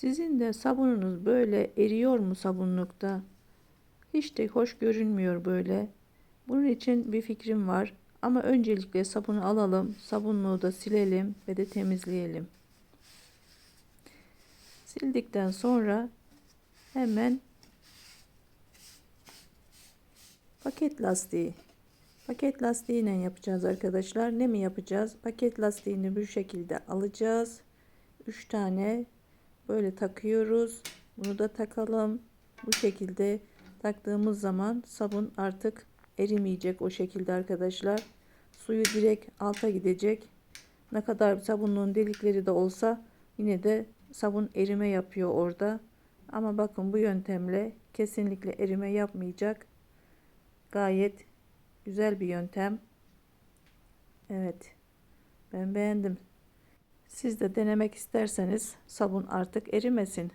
Sizin de sabununuz böyle eriyor mu sabunlukta? Hiç de hoş görünmüyor böyle. Bunun için bir fikrim var. Ama öncelikle sabunu alalım. Sabunluğu da silelim ve de temizleyelim. Sildikten sonra hemen paket lastiği paket lastiğiyle yapacağız arkadaşlar. Ne mi yapacağız? Paket lastiğini bu şekilde alacağız. 3 tane böyle takıyoruz. Bunu da takalım. Bu şekilde taktığımız zaman sabun artık erimeyecek o şekilde arkadaşlar. Suyu direkt alta gidecek. Ne kadar sabunluğun delikleri de olsa yine de sabun erime yapıyor orada. Ama bakın bu yöntemle kesinlikle erime yapmayacak. Gayet güzel bir yöntem. Evet. Ben beğendim. Siz de denemek isterseniz sabun artık erimesin.